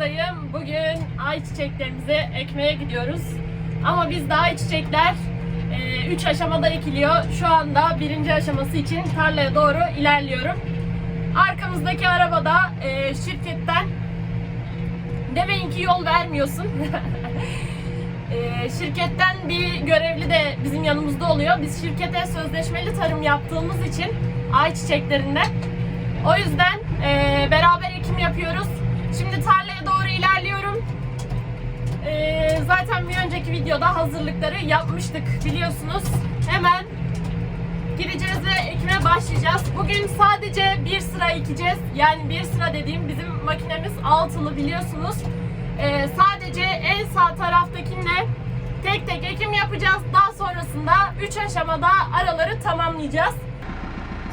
Arkamızdayım. Bugün ayçiçeklerimizi ekmeye gidiyoruz. Ama biz daha ayçiçekler 3 aşamada ekiliyor. Şu anda birinci aşaması için tarlaya doğru ilerliyorum. Arkamızdaki arabada e, şirketten demeyin ki yol vermiyorsun. E, şirketten bir görevli de bizim yanımızda oluyor. Biz şirkete sözleşmeli tarım yaptığımız için ayçiçeklerinden. O yüzden e, beraber ekim yapıyoruz. Şimdi tarlaya doğru önceki videoda hazırlıkları yapmıştık biliyorsunuz. Hemen gireceğiz ve ekime başlayacağız. Bugün sadece bir sıra ekeceğiz. Yani bir sıra dediğim bizim makinemiz altılı biliyorsunuz. E, sadece en sağ taraftakinle tek tek ekim yapacağız. Daha sonrasında 3 aşamada araları tamamlayacağız.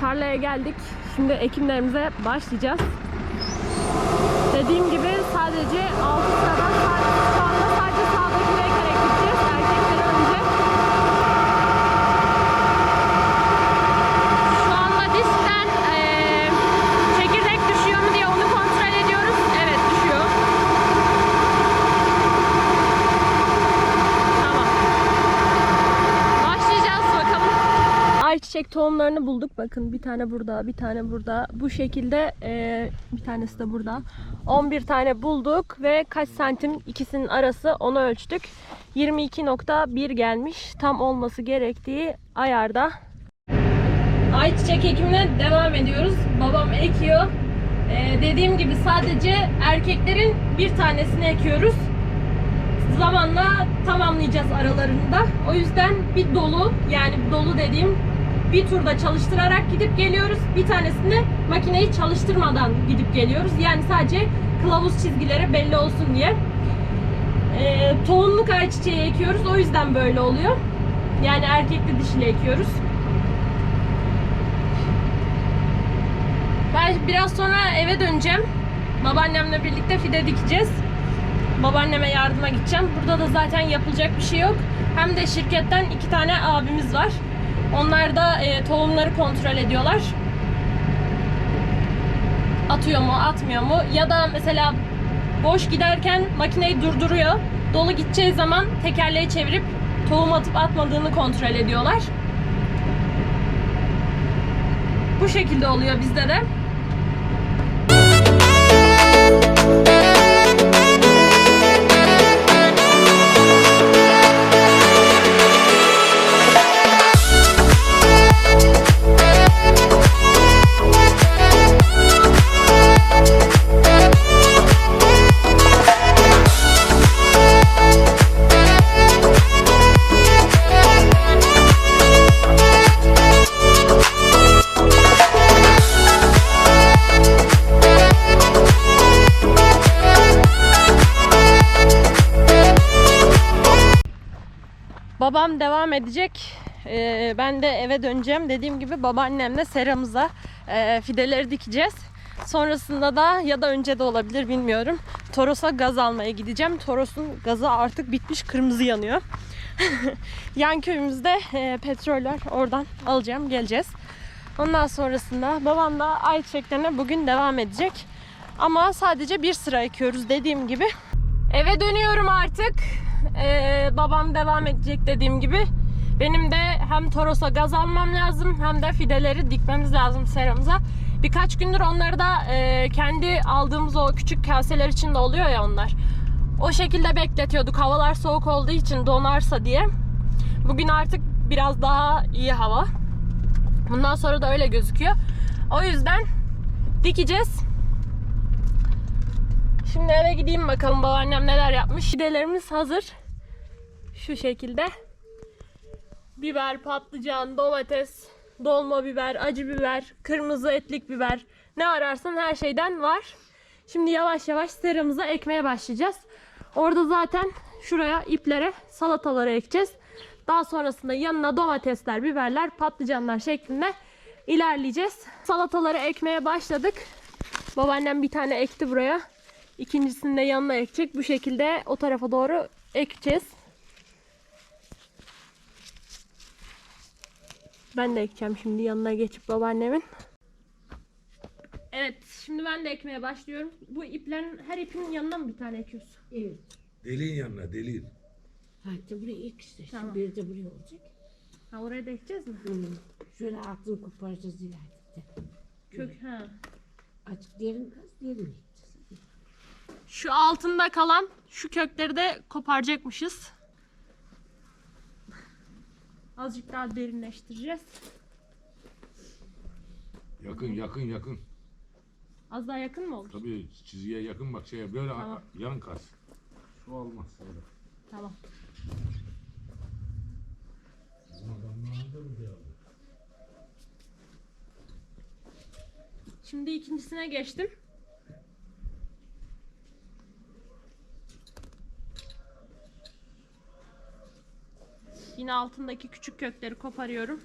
Tarlaya geldik. Şimdi ekimlerimize başlayacağız. Dediğim gibi sadece 6 sıradan sadece şu anda sadece sağdakine ekerek gideceğiz. Erkekleri önce. Şu anda diskten eee, çekirdek düşüyor mu diye onu kontrol ediyoruz. Evet düşüyor. Tamam. Başlayacağız bakalım. Ayçiçek tohumlarını bulduk. Bakın bir tane burada, bir tane burada. Bu şekilde e, bir tanesi de burada. 11 tane bulduk ve kaç santim ikisinin arası onu ölçtük. 22.1 gelmiş. Tam olması gerektiği ayarda. Ayçiçek ekimine devam ediyoruz. Babam ekiyor. E, dediğim gibi sadece erkeklerin bir tanesini ekiyoruz zamanla tamamlayacağız aralarında. O yüzden bir dolu yani dolu dediğim bir turda çalıştırarak gidip geliyoruz. Bir tanesini makineyi çalıştırmadan gidip geliyoruz. Yani sadece kılavuz çizgileri belli olsun diye. Ee, tohumluk ayçiçeği ekiyoruz. O yüzden böyle oluyor. Yani erkekli dişili ekiyoruz. Ben biraz sonra eve döneceğim. Babaannemle birlikte fide dikeceğiz babaanneme yardıma gideceğim. Burada da zaten yapılacak bir şey yok. Hem de şirketten iki tane abimiz var. Onlar da e, tohumları kontrol ediyorlar. Atıyor mu, atmıyor mu? Ya da mesela boş giderken makineyi durduruyor. Dolu gideceği zaman tekerleği çevirip tohum atıp atmadığını kontrol ediyorlar. Bu şekilde oluyor bizde de. Edecek. Ee, ben de eve döneceğim. Dediğim gibi babaannemle seramıza e, fideleri dikeceğiz. Sonrasında da ya da önce de olabilir bilmiyorum. Toros'a gaz almaya gideceğim. Toros'un gazı artık bitmiş kırmızı yanıyor. Yan köyümüzde e, petrol var. Oradan alacağım geleceğiz. Ondan sonrasında babam da ayçiçeklerine bugün devam edecek. Ama sadece bir sıra ekiyoruz dediğim gibi. Eve dönüyorum artık. Ee, babam devam edecek dediğim gibi. Benim de hem Toros'a gaz almam lazım hem de fideleri dikmemiz lazım seramıza. Birkaç gündür onları da e, kendi aldığımız o küçük kaseler içinde oluyor ya onlar. O şekilde bekletiyorduk havalar soğuk olduğu için donarsa diye. Bugün artık biraz daha iyi hava. Bundan sonra da öyle gözüküyor. O yüzden dikeceğiz. Şimdi eve gideyim bakalım babaannem neler yapmış. Fidelerimiz hazır. Şu şekilde. Biber, patlıcan, domates, dolma biber, acı biber, kırmızı etlik biber. Ne ararsan her şeyden var. Şimdi yavaş yavaş seramıza ekmeye başlayacağız. Orada zaten şuraya iplere salataları ekeceğiz. Daha sonrasında yanına domatesler, biberler, patlıcanlar şeklinde ilerleyeceğiz. Salataları ekmeye başladık. Babaannem bir tane ekti buraya. İkincisini de yanına ekecek. Bu şekilde o tarafa doğru ekeceğiz. Ben de ekeceğim şimdi yanına geçip babaannemin. Evet, şimdi ben de ekmeye başlıyorum. Bu iplerin her ipin yanına mı bir tane ekiyorsun? Evet. Deliğin yanına deliğin. Ha işte buraya ilk işte. Tamam. Bir de buraya olacak. Ha oraya da ekeceğiz mi? Hmm. Şöyle altını koparacağız ileride. Kök ha. Açık diğerini kaz, diğerini ekeceğiz. Şu altında kalan şu kökleri de koparacakmışız. Azıcık daha derinleştireceğiz. Yakın yakın yakın. Az daha yakın mı olur? Tabii çizgiye yakın bak şeye böyle Tamam. yan kas. Su olmaz öyle. Tamam. Şimdi ikincisine geçtim. Yine altındaki küçük kökleri koparıyorum.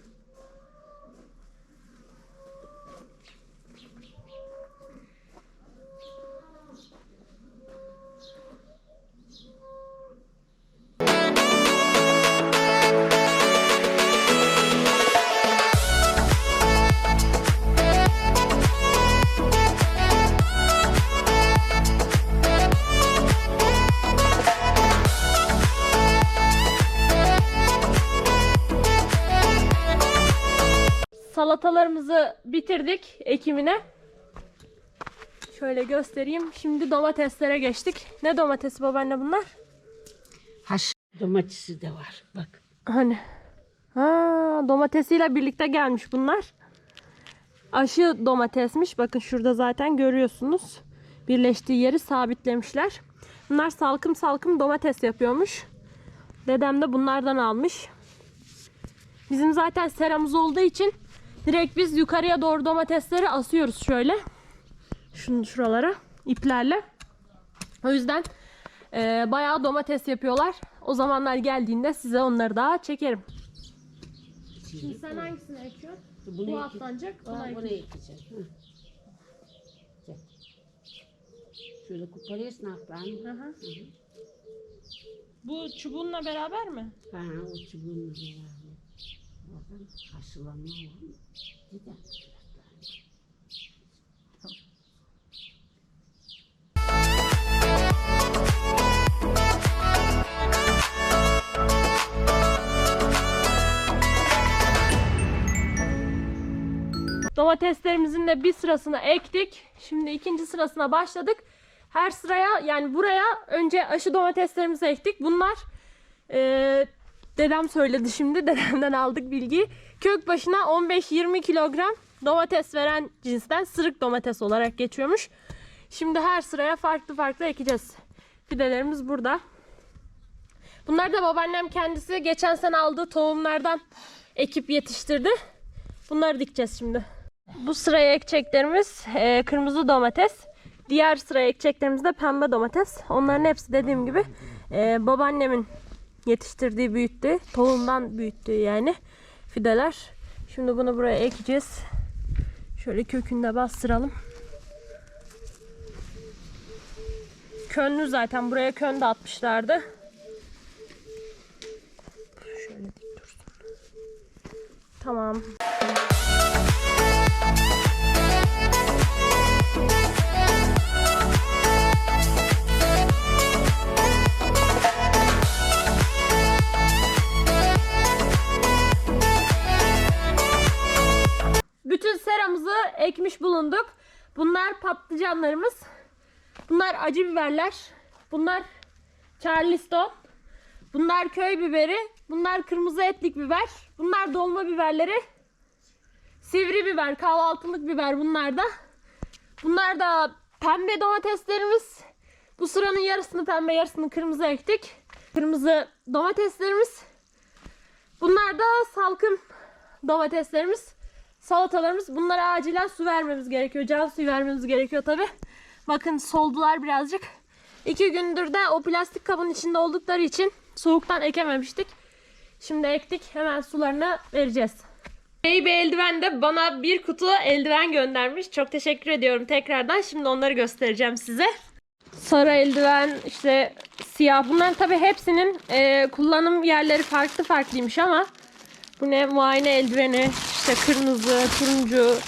Salatalarımızı bitirdik ekimine. Şöyle göstereyim. Şimdi domateslere geçtik. Ne domatesi babaanne bunlar? Haş domatesi de var. Bak. Hani. Ha, domatesiyle birlikte gelmiş bunlar. Aşı domatesmiş. Bakın şurada zaten görüyorsunuz. Birleştiği yeri sabitlemişler. Bunlar salkım salkım domates yapıyormuş. Dedem de bunlardan almış. Bizim zaten seramız olduğu için direkt biz yukarıya doğru domatesleri asıyoruz şöyle. Şunu şuralara iplerle. O yüzden e, bayağı domates yapıyorlar. O zamanlar geldiğinde size onları daha çekerim. Şimdi sen hangisini ekiyorsun? Bunu Bu atlanacak. Buna Aa, ekeceğim. Şöyle koparıyorsun altlarını. Hı hı. Bu çubuğunla beraber mi? Ha, o çubuğunla beraber. Oradan haşlanma var. Gider. Domateslerimizin de bir sırasını ektik. Şimdi ikinci sırasına başladık. Her sıraya yani buraya önce aşı domateslerimizi ektik. Bunlar eee, dedem söyledi şimdi. Dedemden aldık bilgiyi. Kök başına 15-20 kilogram domates veren cinsten sırık domates olarak geçiyormuş. Şimdi her sıraya farklı farklı ekeceğiz. Fidelerimiz burada. Bunlar da babaannem kendisi geçen sene aldığı tohumlardan ekip yetiştirdi. Bunları dikeceğiz şimdi. Bu sıraya ekeceklerimiz e, kırmızı domates. Diğer sıraya ekeceklerimiz de pembe domates. Onların hepsi dediğim gibi e, babaannemin yetiştirdiği, büyüttüğü, tohumdan büyüttüğü yani fideler. Şimdi bunu buraya ekeceğiz. Şöyle kökünde bastıralım. Könlü zaten buraya kön de atmışlardı. Şöyle dik dursun. Tamam. Bulunduk. Bunlar patlıcanlarımız. Bunlar acı biberler. Bunlar charleston. Bunlar köy biberi. Bunlar kırmızı etlik biber. Bunlar dolma biberleri. Sivri biber, kahvaltılık biber bunlar da. Bunlar da pembe domateslerimiz. Bu sıranın yarısını pembe, yarısını kırmızı ektik. Kırmızı domateslerimiz. Bunlar da salkım domateslerimiz. Salatalarımız. Bunlara acilen su vermemiz gerekiyor. Can suyu vermemiz gerekiyor tabi. Bakın soldular birazcık. İki gündür de o plastik kabın içinde oldukları için soğuktan ekememiştik. Şimdi ektik. Hemen sularını vereceğiz. Baby eldiven de bana bir kutu eldiven göndermiş. Çok teşekkür ediyorum tekrardan. Şimdi onları göstereceğim size. Sarı eldiven, işte siyah. Bunların tabi hepsinin e, kullanım yerleri farklı farklıymış ama bu ne? Muayene eldiveni, işte kırmızı, turuncu,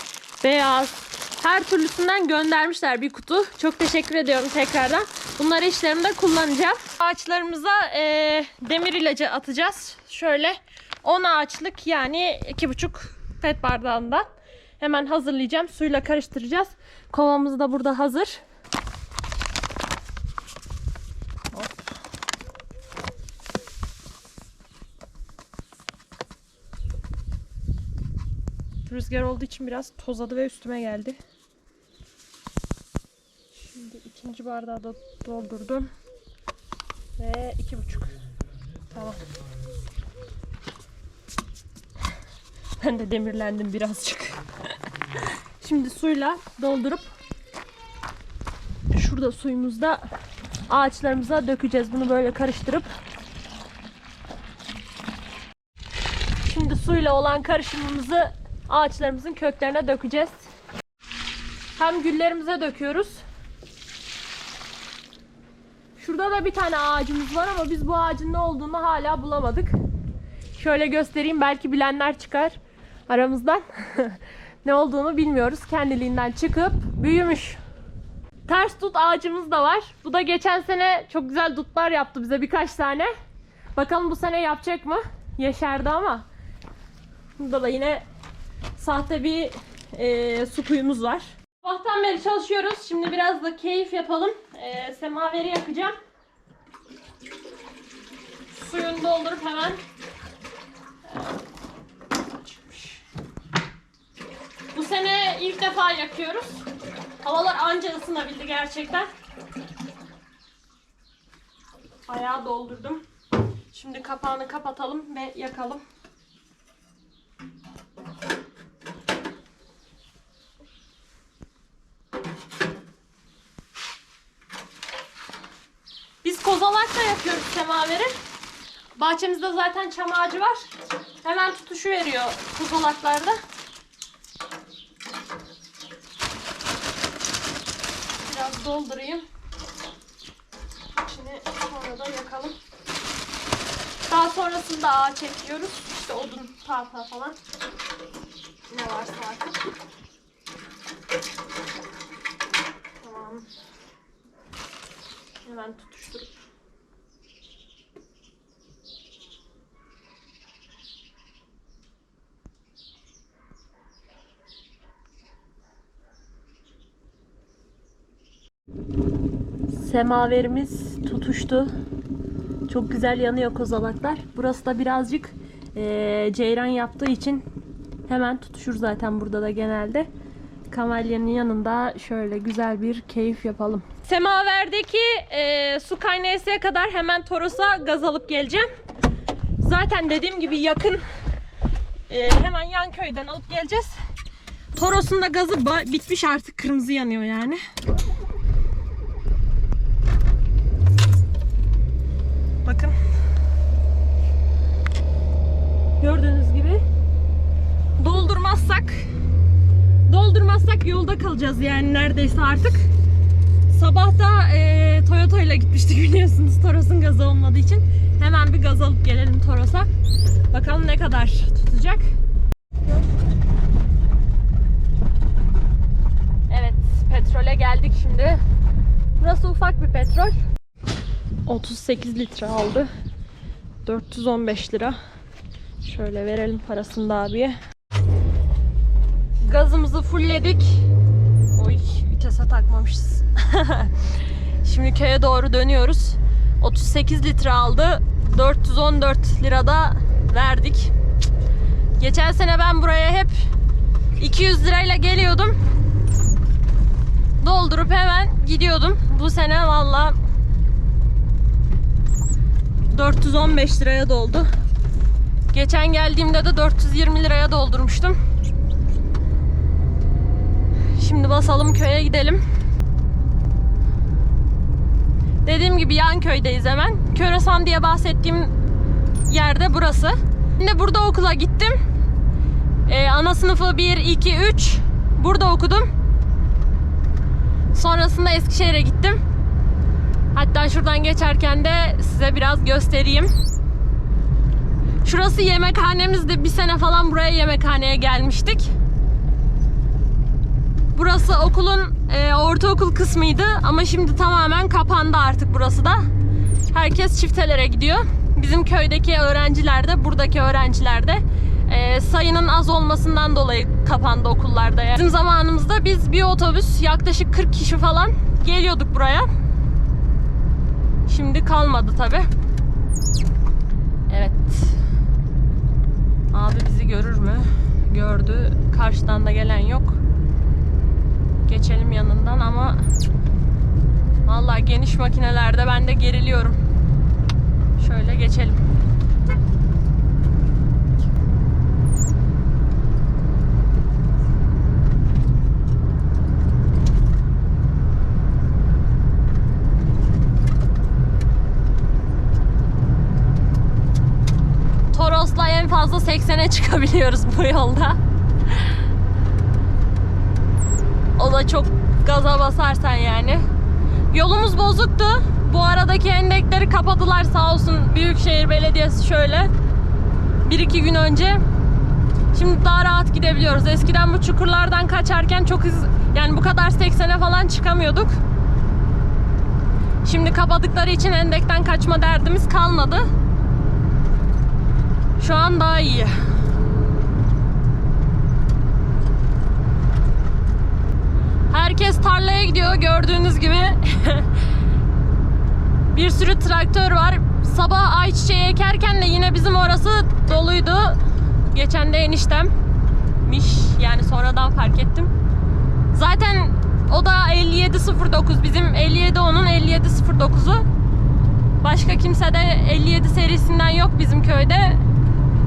beyaz, Her türlüsünden göndermişler bir kutu. Çok teşekkür ediyorum tekrardan. Bunları işlerimde kullanacağım. Ağaçlarımıza eee, demir ilacı atacağız. Şöyle 10 ağaçlık yani 2,5 pet bardağından. Hemen hazırlayacağım. Suyla karıştıracağız. Kovamız da burada hazır. Rüzgar olduğu için biraz tozadı ve üstüme geldi. Şimdi ikinci bardağı da doldurdum. Ve iki buçuk. Tamam. Ben de demirlendim birazcık. Şimdi suyla doldurup şurada suyumuzda ağaçlarımıza dökeceğiz. Bunu böyle karıştırıp Şimdi suyla olan karışımımızı ağaçlarımızın köklerine dökeceğiz. Hem güllerimize döküyoruz. Şurada da bir tane ağacımız var ama biz bu ağacın ne olduğunu hala bulamadık. Şöyle göstereyim belki bilenler çıkar aramızdan. ne olduğunu bilmiyoruz. Kendiliğinden çıkıp büyümüş. Ters tut ağacımız da var. Bu da geçen sene çok güzel dutlar yaptı bize birkaç tane. Bakalım bu sene yapacak mı? Yeşerdi ama. Burada da yine sahte bir e, su kuyumuz var. Sabahtan beri çalışıyoruz. Şimdi biraz da keyif yapalım. E, semaveri yakacağım. Suyunu doldurup hemen e. Bu sene ilk defa yakıyoruz. Havalar anca ısınabildi gerçekten. Ayağı doldurdum. Şimdi kapağını kapatalım ve yakalım. Biz kozalakla yapıyoruz semaveri. Bahçemizde zaten çam ağacı var. Hemen tutuşu veriyor kozalaklarda. Biraz doldurayım. İçini sonra da yakalım. Daha sonrasında ağaç ekliyoruz. İşte odun, tahta falan. Ne varsa artık. Tamam. Hemen tutuşturup. Semaverimiz tutuştu. Çok güzel yanıyor kozalaklar. Burası da birazcık eee, ceyran yaptığı için hemen tutuşur zaten burada da genelde. Kamelyanın yanında şöyle güzel bir keyif yapalım. Semaverdeki eee, su kaynayasıya kadar hemen Toros'a gaz alıp geleceğim. Zaten dediğim gibi yakın eee, hemen yan köyden alıp geleceğiz. Toros'un da gazı bitmiş artık kırmızı yanıyor yani. Bakın. Gördüğünüz gibi doldurmazsak doldurmazsak yolda kalacağız yani neredeyse artık. Sabah da e, Toyota ile gitmiştik biliyorsunuz Toros'un gazı olmadığı için. Hemen bir gaz alıp gelelim Toros'a. Bakalım ne kadar tutacak. Evet, petrole geldik şimdi. Burası ufak bir petrol. 38 litre aldı. 415 lira. Şöyle verelim parasını da abiye. Gazımızı fullledik. Oy vitese takmamışız. Şimdi köye doğru dönüyoruz. 38 litre aldı. 414 lirada verdik. Geçen sene ben buraya hep 200 lirayla geliyordum. Doldurup hemen gidiyordum. Bu sene valla 415 liraya doldu. Geçen geldiğimde de 420 liraya doldurmuştum. Şimdi basalım köye gidelim. Dediğim gibi yan köydeyiz hemen. Köresan diye bahsettiğim yerde burası. Şimdi burada okula gittim. Ee, ana sınıfı 1, 2, 3 burada okudum. Sonrasında Eskişehir'e gittim. Hatta şuradan geçerken de size biraz göstereyim. Şurası yemekhanemizdi. Bir sene falan buraya yemekhaneye gelmiştik. Burası okulun e, ortaokul kısmıydı ama şimdi tamamen kapandı artık burası da. Herkes çiftelere gidiyor. Bizim köydeki öğrenciler de buradaki öğrenciler de e, sayının az olmasından dolayı kapandı okullarda. Bizim zamanımızda biz bir otobüs yaklaşık 40 kişi falan geliyorduk buraya. Şimdi kalmadı tabi. Evet. Abi bizi görür mü? Gördü. Karşıdan da gelen yok. Geçelim yanından ama vallahi geniş makinelerde ben de geriliyorum. Şöyle geçelim. Toros'la en fazla 80'e çıkabiliyoruz bu yolda. O da çok gaza basarsan yani. Yolumuz bozuktu. Bu aradaki endekleri kapadılar sağ olsun Büyükşehir Belediyesi şöyle. Bir iki gün önce. Şimdi daha rahat gidebiliyoruz. Eskiden bu çukurlardan kaçarken çok hız yani bu kadar 80'e falan çıkamıyorduk. Şimdi kapadıkları için endekten kaçma derdimiz kalmadı. Şu an daha iyi. Herkes tarlaya gidiyor gördüğünüz gibi. bir sürü traktör var. Sabah ayçiçeği ekerken de yine bizim orası doluydu. Geçen de eniştemmiş. Yani sonradan fark ettim. Zaten o da 5709. Bizim 57 onun 5709'u. Başka kimse de 57 serisinden yok bizim köyde.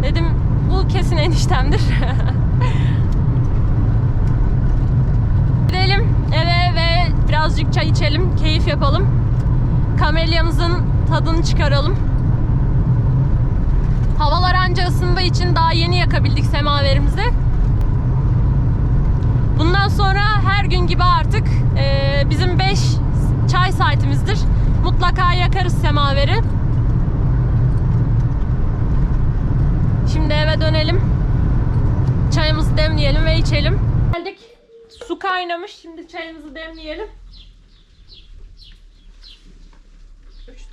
Dedim bu kesin eniştemdir. Gidelim eve ve birazcık çay içelim, keyif yapalım. Kamelyamızın tadını çıkaralım. Havalar anca ısındığı için daha yeni yakabildik semaverimizi. Bundan sonra her gün gibi artık e, bizim 5 çay saatimizdir. Mutlaka yakarız semaveri. Şimdi eve dönelim. Çayımızı demleyelim ve içelim. Geldik. Su kaynamış. Şimdi çayımızı demleyelim.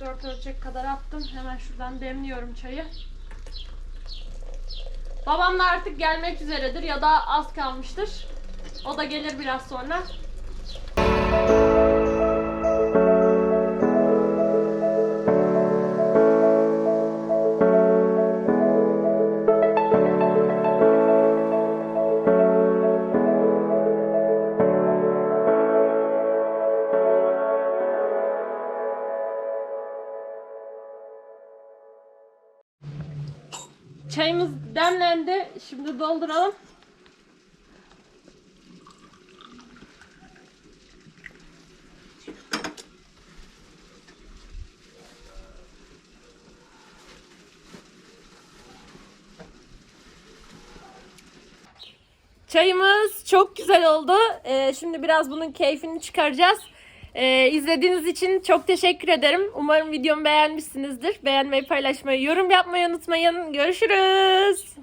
3-4 ölçek kadar attım. Hemen şuradan demliyorum çayı. Babam da artık gelmek üzeredir ya da az kalmıştır. O da gelir biraz sonra. Çayımız demlendi. Şimdi dolduralım. Çayımız çok güzel oldu. Ee, şimdi biraz bunun keyfini çıkaracağız. Ee, izlediğiniz için çok teşekkür ederim. Umarım videomu beğenmişsinizdir. Beğenmeyi, paylaşmayı, yorum yapmayı unutmayın. Görüşürüz.